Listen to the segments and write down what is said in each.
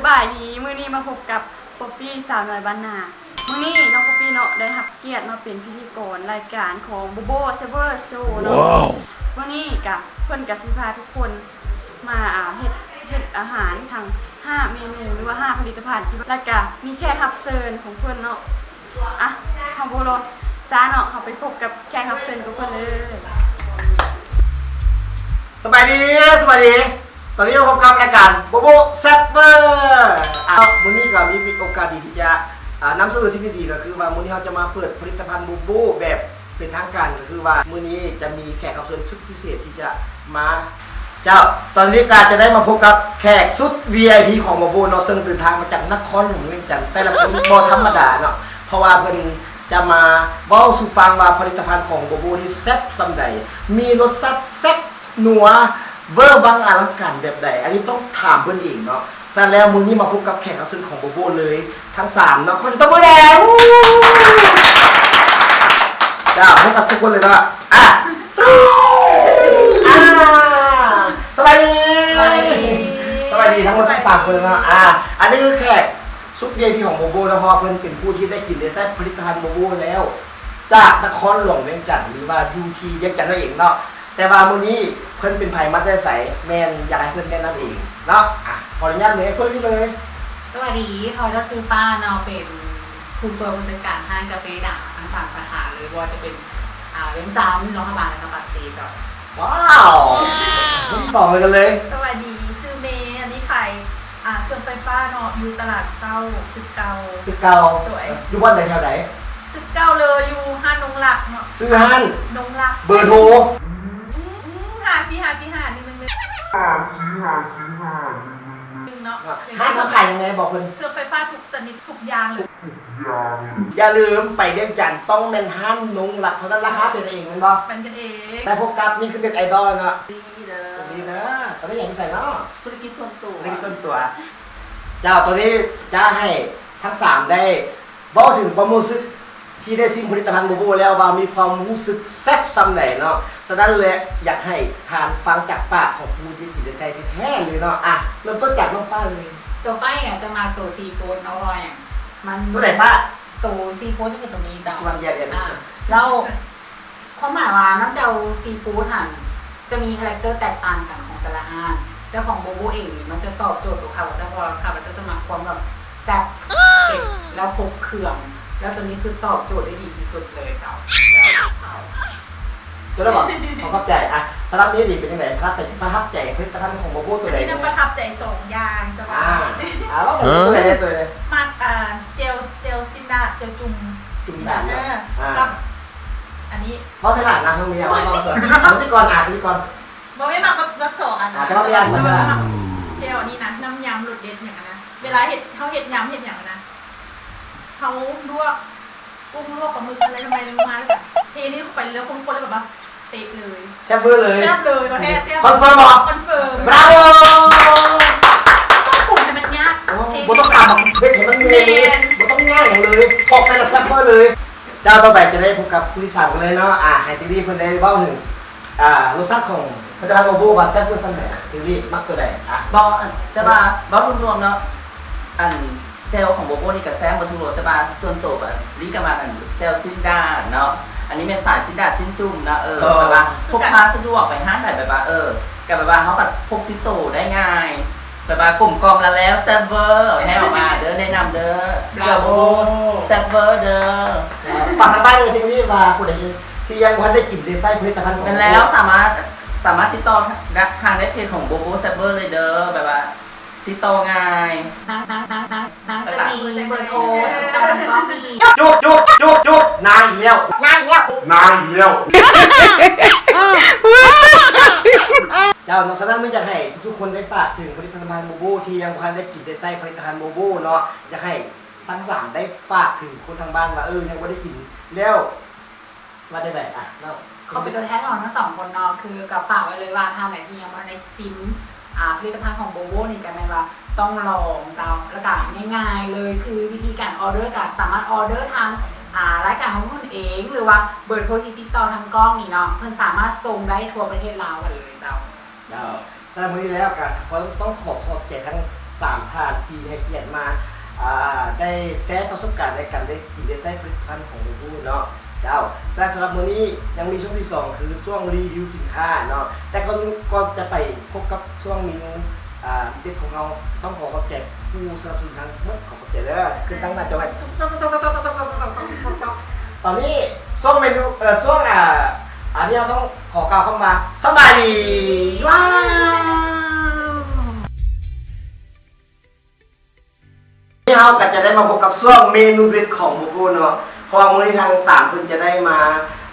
สบายดีมื้อนี้มาพบกับป๊อปปี้สาวน้อยบ้านนามื้อนี้น้องป๊อปปี้เนาะได้รับเกียรติมาเป็นพิธีกรรายการของบูโบเซเวอร์โซเนาะมื้อนี้กับเพิ่นกับสิพาทุกคนมาอ่าเฮ็ดเฮ็ดอาหารทั้ง5เมนูหรือว่า 5 ผลิตภัณฑ์ที่แล้วก็มีแขกรับเชิญของเพิ่นเนาะอะเฮาบ่รอช้าเนาะเฮาไปพบกับแขกรับเชิญของเพิ่นเลยสบายดีสบายดี ตอนนี้เราพบกับรายการโบโบแซปเปอร์อะวันนี้ก็มีโอกาสดีที่จะอ่านำเสนอสิ่งดีๆก็คือว่ามื้อนี้เราจะมาเปิดผลิตภัณฑ์โบโบแบบเป็นทางการก็คือว่ามื้อนี้จะมีแขกรับเชิญชุดพิเศษที่จะมาเจ้า ตอนนี้การจะได้มาพบกับแขกสุด VIP ของโบโบเนาะซึ่งเดินทางมาจากนครหลวงเวียงจันทร์แต่ละคนบ่ธรรมดาเนาะเพราะว่าเพิ่นจะมาเว้าสู่ฟังว่าผลิตภัณฑ์ของโบโบนี่แซ่บซำใดมีรสชาติแซ่บนัว เวอร์วังอลังการแบบใดอันนี้ต้องถามเพิ่นเองเนาะฉะนั้นแล้วมื้อนี้มาพบกับแขกรับเชิญของโบโบเลยทั้งสามเนาะขอเสียงตบมือแดงจ้าพบกับทุกคนเลยเนาะอะตู้อ่าสบายดีสวัสดีสวัสดีทั้งหมดทั้งสามคนเลยนะอ่าอันนี้คือแขกซุปเวีของโบโบนะเพราะว่าเพิ่นเป็นผู้ที่ได้กินได้แซ่บผลิตภัณฑ์โบโบแล้ว จากนครหลวงเวียงจันทร์หรือว่ายูทีเวียงจันทร์นั่นเองเนาะ แต่ว่ามื้อนี้เพิ่นเป็นไผมัดได้ใสแมนอยากให้เพิ่นแนะนำเองเนาะอะขออนุญาตเลยเพิ่นที่เลย สวัสดีพลอยจะซื้อป้าเนาะเป็นผู้ช่วยผู้จัดการห้างกาแฟด่างทั้งสามสาขาเลยว่าจะเป็นอ่าเว้นจามโรงพยาบาลและกระบะซีจ้ะว้าวคนที่สองเลยกันเลย สวัสดีชื่อเมย์อันนี้ขายอ่าเครื่องไฟฟ้าเนาะอยู่ตลาดเศร้าตึกเก่าคือเก่าสวยอยู่บ้านไหนแถวไหนตึกเก่าเลยอยู่ห้านนงหลักเนาะซื้อฮั่นนงหลัก เบอร์โทรอืม หาซีหาซีหานิดนึงนึงนึงเนาะฮั่นเขาขายยังไงบอกเพิ่นเครื่องไฟฟ้าทุกชนิดทุกอย่างเลยอย่าลืมไปเวียงจันทร์ต้องแม่นฮั่นนงหลักเท่านั้นราคาเป็นเองมันบ่มันกันเองแต่พวกกับนี่คือเด็ดไอดอลเนาะดีเด้อสวัสดีนะตอนนี้อย่างที่ใส่เนาะธุรกิจส่วนตัวในส่วนตัว เจ้าตัวนี้จะให้ทั้งสามได้บอกถึงความรู้สึกที่ได้ซิมผลิตภัณฑ์บูบูแล้วว่ามีความรู้สึกแซ่บซ้ำไหนเนาะ ฉะนั้นเลยอยากให้ทานฟังจากปากของผู้ที่กินได้ใส่แท้ๆเลยเนาะอะเริ่มต้นจากน้องฟ้าเลย ตัวป้ายเนี่ยจะมาตัวซีโฟนเอาลอยอะมันตัวไหนฟ้าตัวซีโฟนจะเป็นตัวนี้จ้ะสวัสดีเดียนอ่าแล้วความหมายว่าน้ำเจ้าซีฟู้ดหันจะมีคาแรคเตอร์แตกต่างกันของแต่ละห้างแต่ของโบโบเองนี่มันจะตอบโจทย์ลูกค้าว่าจะพอลูกค้าว่าจะจะมาความแบบแซ่บเผ็ดแล้วครบเครื่อง แล้วตัวนี้คือตอบโจทย์ได้ดีที่สุดเลยเจ้า ตัวแล้วบอกขอเข้าใจอะสำหรับนี้ดีเป็นยังไงประทับใจประทับใจผลิตภัณฑ์ของบูบูตัวไหนนี่เนี่ยน้ำประทับใจสองอย่างจ้ะว่าอ่าอ่าแล้วเป็นตัวไหนตัวไหนมากอ่าเจลเจลซินดาเจลจุ่มจุ่มด่านเอเนี่ยออ่าครับอันนี้เพราะขนาดนะทั้งเมียว่าต้องเกิดเอาที่ก่อนอ่านที่ก่อนบอกไม่มากก็รักสองอันอ่านะแต่ว่าไม่อ่านแต่ไม่ว่าอ่านเจลอันนี้นะน้ำยำรสเด็ดอย่างนั้นนะเวลาเห็ดเขาเห็ดยำเห็ดอย่างนั้นนะเขาลวกกุ้งลวกปลาหมึกอะไรทำไมลงมาแล้วแบบเทนี่เข้าไปแล้วคนๆเลยแบบว่า เตะเลยแซ่บเวอร์เลย แซ่บเลยประเทศแซ่บคอนเฟิร์มบอกคอนเฟิร์มบราโวต้องปรุงให้มันยากเทบ่ต้องตามแบบเด็กเห็นมันเลยบ่ต้องง่ายอย่างเลยออกใส่ละแซ่บเวอร์เลย เจ้าต่อไปจะได้พบกับผู้ที่สามกันเลยเนาะ อ่าให้ทีวีเพิ่นได้เบ้าถึงอ่ารสชาติของพัฒนาโมโบว่าแซ่บเวอร์สันไหนทีวีมักตัวใดอะ บออันแต่ว่าบอรวมๆเนาะอันเจลของโบโบนี่กับแซมบนทุโรแต่ว่าส่วนตัวแบบลิกามาอันเจลซินดาเนาะ อันนี้เป็นสายซินดาซินจุ่มนะเออ แบบว่าพกพาสะดวกไปห้างไหนแบบว่าเออกับแบบว่าเขาแบบพกติดตัวได้ง่ายแบบว่ากลุ่มกองแล้วแล้วแซมเวอร์ให้ออกมาเด้อแนะนำเด้อเจลโบแซมเวอร์เด้อฝากทางบ้านเลยทีวีว่าผู้ใดที่ยังบ่ทันได้กินได้ไส้ผลิตภัณฑ์ของเป็นแล้วสามารถสามารถติดต่อทางได้เพจของโบโบแซมเวอร์เลยเด้อแบบว่าติดต่อง่ายนางนางนางนางนางจะมีเบอร์โทรแต่มันก็มีจุ๊บจุ๊บจุ๊บจุ๊บนายเลี้ยวนางเยี่ยว นายเลี้ยวเจ้าน้องสนั่นไม่อยากให้ทุกๆคนได้ฝากถึงผลิตภัณฑ์โมบูที่ยังพันได้กินได้ไส้ผลิตภัณฑ์โมบูเนาะอยากให้ทั้งสามได้ฝากถึงคนทางบ้านว่าเออยังไม่ได้กินแล้วว่าได้ไหนอะเล่าเขาเป็นตัวแทนของทั้งสองคนเนาะคือกับฝากไว้เลยว่าถ้าไหนที่ยังไมาในซิมอ่าผลิตภัณฑ์ของโบโบนี่กันแม่นว่าต้องลองเจ้าแล้วก็ง่ายๆเลยคือวิธีการออเดอร์ก็สามารถออเดอร์ทาง อ่ารายการของคุณเอง หรือว่าเบอร์โทรที่ติดต่อทางกล้องนี่เนาะเพิ่นสามารถส่งได้ทั่วประเทศลาวกันเลยเจ้าเจ้าสำหรับวันนี้แล้วกันก็ต้องขอขอบใจทั้งสามท่านที่ให้เกียรติมาอ่าได้แชร์ประสบการณ์ในการได้กินได้ใช้ผลิตภัณฑ์ของบูบูเนาะเจ้าแต่สำหรับมื้อนี้ยังมีช่วงที่สองคือช่วงรีวิวสินค้าเนาะแต่ก่อนก่อนจะไปพบกับช่วงเมนูอ่าเด็ดของเราต้องขอขอบใจ ผู้สนับสนุนทั้งหมดขอขอบใจเด้อคือตั้งหน้าจอไว้ตอนนี้ช่วงเมนูเออช่วงอ่าอันนี้เราต้องขอกล่าวเข้ามาสบายดีว้าวนี่เราก็จะได้มาพบกับช่วงเมนูเด็ดของบุกูเนาะพราะว่ามื้อนี้ทางสามคนจะได้มา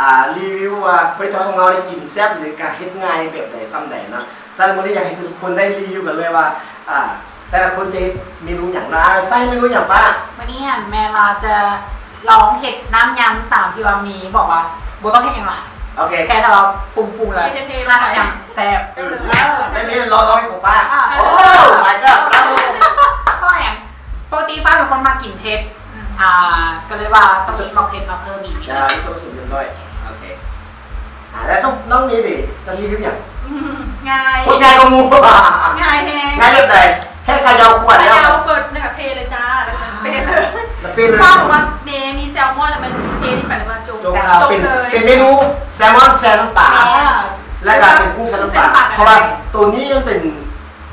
อ่ารีวิวว่าผลิตภัณฑ์ของเราได้กินแซ่บหรือการเฮ็ดง่ายแบบไหนซ้ำไหนเนาะฉะนั้นมื้อนี้อยากให้ทุกคนได้รีวิวกันเลยว่าอ่า แต่ละคนจะเฮ็ดเมนูอย่างไรไฟเมนูอย่างฟ้า วันนี้อะแม่มาจะลองเห็ดน้ำยำตามที่ว่ามีบอกว่าโบต้องเห็ดอย่างไรโอเคแค่แต่เราปรุงปรุงๆเลยเทๆมาหน่อยน้ำยำแซ่บอืมไม่มีรอรอให้ของฟ้าอะโอ้ my god ครับผมเพราะอย่างปกติป้าเป็นคนมากินเผ็ดอ่าก็เลยว่าต้องมีของเผ็ดมาเพิ่มอีกนิดจะนึงมีส่วนผสมเรียบร้อยโอเคอ่าแล้วต้องน้องนี้ดิจะรีวิวอย่างง่ายคนงานก็มูง่ายแฮงงานแบบไหน แค่ขยาวขวดพแล้วยาวเปิดนะคะเทเลยจ้าแล้วก็เทเลยแล้วเป็นเลยข้าวบอกว่าเมมีแซลมอนแล้วมันเทที่ไปแล้วมาจุ่มจงคาเป็นเลย เป็นเมนูแซลมอนแซลน้ำปลาแม่และก็เป็นกุ้งแซลน้ำปลาเพราะว่าตัวนี้มันเป็น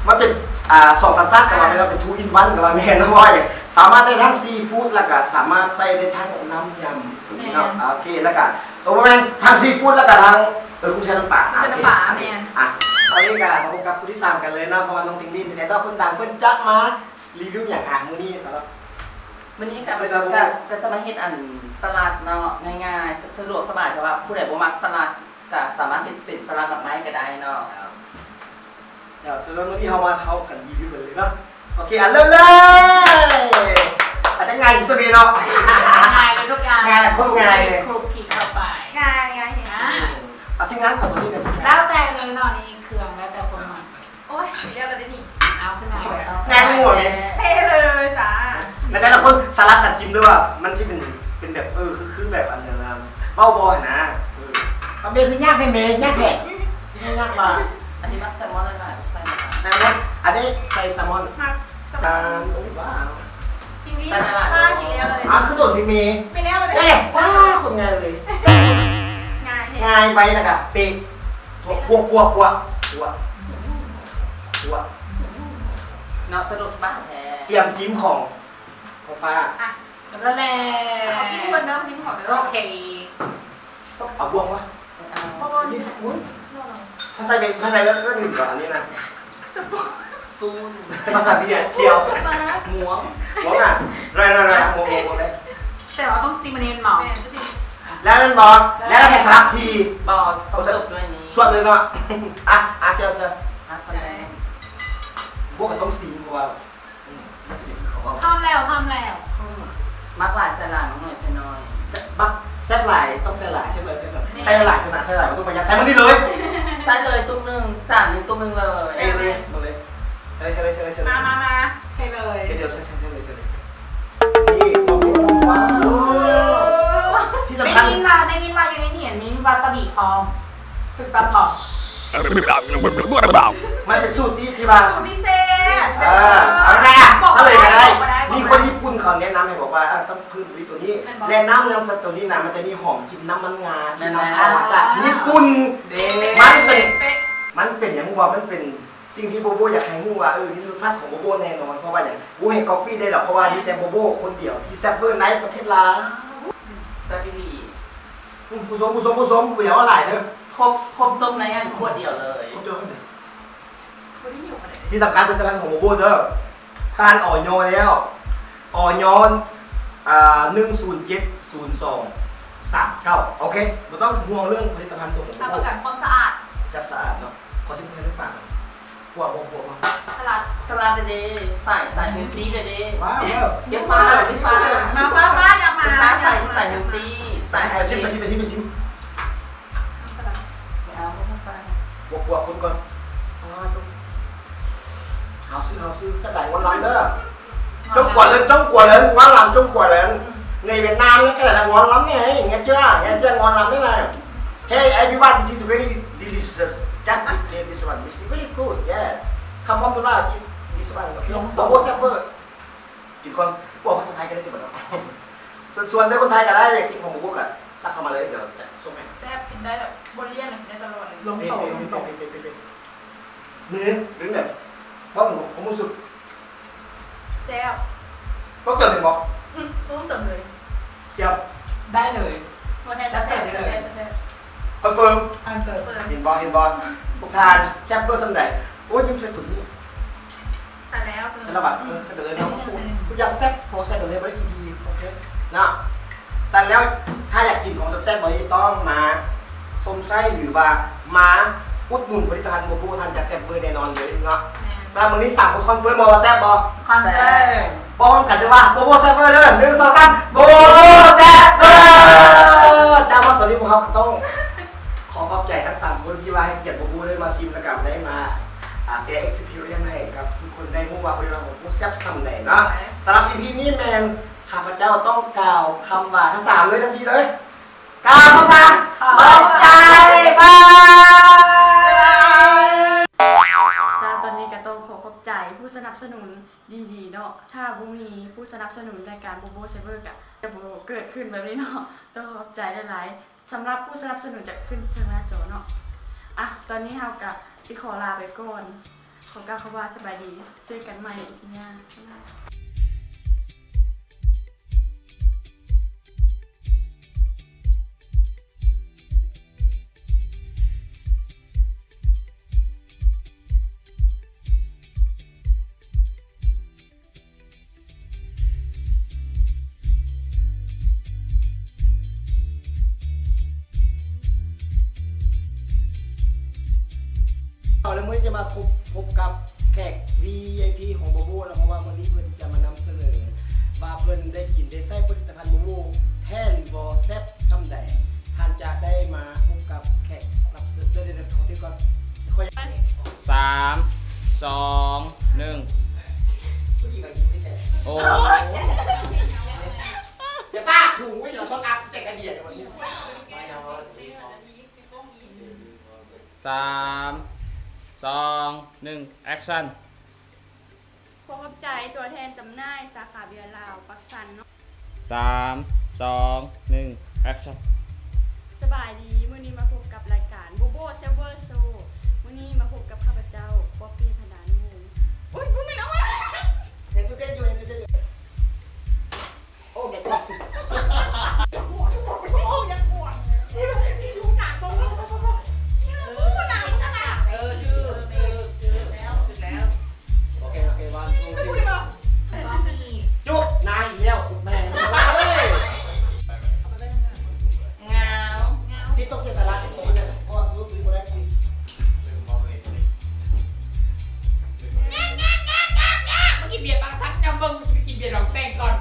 มันเป็นอ่าสองสันซักกับว่าไม่ต้องเป็นทูอินวันกับว่าแม่น้อย สามารถได้ทั้งซีฟู้ดแล้วก็สามารถใส่ได้ทั้งน้ำยำตัวนี้เนาะโอเคแล้วก็ตัวแม่นทั้งซีฟู้ดแล้วก็ทั้งเออกุ้งแซลน้ำปลาเส้นน้ำปลาแม่อะตอนนี้ก็มาพบกับผู้ที่สามกันเลยเนาะเพราะว่าน้องติงลี่เป็นไอดอลคนดังเพิ่นจัดมารีวิวอย่างอะมื้อนี้สำหรับวันนี้กับก็ก็จะมาเฮ็ดอันสลัดเนาะง่ายๆสะดวกสบายเพราะว่าผู้ใดบ่มักสลัดก็สามารถเฮ็ดเป็นสลัดดอกไม้ก็ได้เนาะเดี๋ยวสำหรับมื้อนี้เรามาเข้ากันรีวิวกันเลยเนาะ โอเคอะเริ่มเลยอาจจะง่ายสุดตัวนี้เนาะง่ายเลยทุกอย่างง่ายเลยโคตรง่ายเลยคลุกคลิกเข้าไปง่ายง่ายเห็นอ่าเอาที่งานของตัวนี้เลยแล้วแต่เลยเนาะนี่เครื่องแล้วแต่คนมันโอ้ยเรียกอะไรได้นี่เอาขึ้นมาเลยงานหัวไงเทเลยจ้าแล้วแต่ละคนสลับกันชิมด้วยว่ามันสิเป็นเป็นแบบเออคือคือแบบอันเดียวกันเบ้าบอยนะเออเอาเมย์คือยากให้เมย์ยากแท้ยากมาอันนี้มักแซลมอนเลยค่ะใส่มาแซลมอนอันนี้ใส่แซลมอน มาสอ่าบายโอ้ว้าวทีนี้มาชิ้นแล้วเลยอะคือโดดพี่เมย์ไปแล้วเลยเอ๊ะว้าคนง่ายเลยง่ายเห็นง่ายไปแล้วก็เป๊ะตัวกลัวกลัวกลัวกลัวกลัวเนาะสะดวกสบายแท้เตรียมซิมของของฟ้าอะแล้วแหละเอาชิ้นบนเริ่มชิ้นของเริ่โอมเคเอาบวงวะเพราะว่านี่สปูนถ้าใส่เป็นถ้าใส่แล้วก็หนึ่งก่อนอันนี้นะ สปูนภาษาเบียร์เชียวหมวงหัวงอะไรไรไรโมโมโมเลยแต่ว่าต้องซีมาเนนหมอแม่จะสิแล้วนั่นบอกแล้วก็ให้สลับทีบอต้องจบด้วยนี้ส่วนเลยเนาะอะอะเซียวเซียวอะคนแรกพวกก็ต้องซีเพราะว่าอืมมันจะเป็นของเราทำแล้วทำแล้วมักหลายใส่หลายน้องหน่อยใส่น้อยบักแซ่บหลายต้องใส่หลายใช่ไหมใช่ไหมใส่หลายใส่หลายใส่หลายมันต้องมายัดใส่มันนี่เลยใส่เลยตุ้มหนึงจานหนึงตุ้มหนึงเลยเอ้เลยมาเลย ใส่ใส่เลยใส่เลยใส่เลยมามามาใช่เลยเดี๋ยวใส่ใส่ใส่เลยใส่เลยนี่ความรู้ว้าวที่ได้สำคัญยินมาได้ยินมาอยู่ในเหนียนนี้วาซาบิพร้อมถึกตาต่อมันเป็นสูตรที่ที่ว่าสูตรพิเศษเออเอาไงอะเฉลยกันได้มีคนญี่ปุ่นเขาแนะนำให้บอกว่าอะต้องพึ่งตัวนี้แนะนำน้ำสตัวนี้นะมันจะมีหอมกินน้ำมันงากินน้ำข้าวมาจากญี่ปุ่นเด้มันเป็นเป๊ะมันเป็นอย่างว่ามันเป็น สิ่งที่โบโบอยากให้งูว่าเออนี่รสชาติของโบโบแน่นอนเพราะว่าอย่างกูให้ก๊อปปี้ได้หรอกเพราะว่ามีแต่โบโบคนเดียวที่แซบเบอร์ไนท์ประเทศลาวซาบิลีอืมผู้ชมผู้ชมผู้ชมกูอยากว่าหลายเด้อครบครบจบในอันขวดเดียวเลยผมเจอคนเดียวคนที่อยู่มาเลยที่สำคัญเป็นตารางของโบโบเด้อผ่านอ่อยอแล้วอ่อยอนอ่าหนึ่งศูนย์เจ็ดศูนย์สองสามเก้าโอเคเราต้องห่วงเรื่องผลิตภัณฑ์ตัวของโบรับโบประกันความสะอาดแซ่บสะอาด พวกพวกพวกมาสลัดสลัดเด้ๆใส่ใส่เฮลตี้เด้ๆว้าวว้าวเดี๋ยวฟ้าเดี๋ยวฟ้ามาฟ้าฟ้าอยากมาฟ้าใส่ใส่เฮลตี้ใส่ไอไปชิชิมมไปชิมไปชิมไปชิมสลัดไม่เอาไม่ต้องใส่บวกบวกคนก่อนอ่าต้องเอาซื้อเอาซื้อสลายวันลำเด้อจงกวดเลยจงกวดเลยวันลำจงกวดเลยในเวียดนามเนี่ยแค่ไหนงอนลำเนี่ยไงเจ้าไงเจ้างอนลำนี่ไง Hey everyone this is very delicious just eat this one this is very good yeah come from the lab eat this one okay บอกว่าแซ่บเบอร์กินคนพวกภาษาไทยก็ได้ติดหมดแล้วส่วนส่วนได้คนไทยก็ได้อย่างสิ่งของบุกอะซักเข้ามาเลยเดี๋ยวจะส่งให้แซ่บกินได้แบบบนเลี่ยนเลยกินได้ตลอดเลยลงโตลงโตนี่หรือเนี่ยเพราะผมรู้สึกแซ่บก็เกิดเป็นบอกอืมต้องเติมเลยเสียบได้เลยวันนี้จะแซ่บแซ่บแซ่บแซ่บ คอนเฟิร์มอันเกิดเปิดเห็นบอลเห็นบอลทุกทานแซ่บเบอร์สันไหนโอ้ยยิ้มใส่ถุงนี่ทานแล้วสนุแล้วกแบบเออเสนอเลยเนาะทุกอย่างแซ่บโปรแซ่บเลยไม่ได้ดีโอเคนะแต่แล้วถ้าอยากกินของแซ่บๆแบบนี้ต้องมาส้มไส้หรือว่ามาอุดหนุนผลิตภัณฑ์โบโบทันจากแซ่บเบอร์แน่นอนเลยเนาะแม่สำหรับมื้อนี้สามคนคอนเฟิร์มบอกว่าแซ่บบอคอนเฟิร์มบอกกันด้วยว่าโบโบแซ่บเบอร์เด้อหนึ่งสองสามโบโบแซ่บเบอร์จ้าว่าตอนนี้พวกเขาต้อง ซิมและกับได้มาเสียเอ็กซ์พิวยังไงครับทุกคนได้รู้ว่าบริวารของผู้แซ่บทำไหนเนาะสำหรับ EP นี้แมนข้าพเจ้าต้องกล่าวคำว่าทั้งสามเลยทั้งสี่เลยกล่าวคำว่าขอบใจบายจ้าตอนนี้ก็ต้องขอขอบใจผู้สนับสนุนดีๆเนาะถ้าบุมีผู้สนับสนุนรายการโบโบเซเวอร์กะจะโบเกิดขึ้นแบบนี้เนาะต้องขอบใจหลายๆสำหรับผู้สนับสนุนจะขึ้นทางหน้าจอเนาะ อะตอนนี้เฮากับพี่ขอลาไปก่อน ขอกล่าวคำว่าสบายดี เจอกันใหม่อีกเนี่ยบ๊ายบายเอาามสองหนึ่งแอคชั่น พบกับใจตัวแทนจำหน่ายสาขาเบียร์ลาว ปักสันเนาะสามสองหนึ่งแอคชั่สบายดีมื้อนี้มาพบกับรายการโบโบเซเวอร์โซมื้อนี้มาพบกับข้าพเจ้าป๊อปปี้พนานมูงอุ้ยกูไม่เอาอะห็นตื่เต้นอยู่ยังตื่เต้นอยู่โอ้เด็ก thank God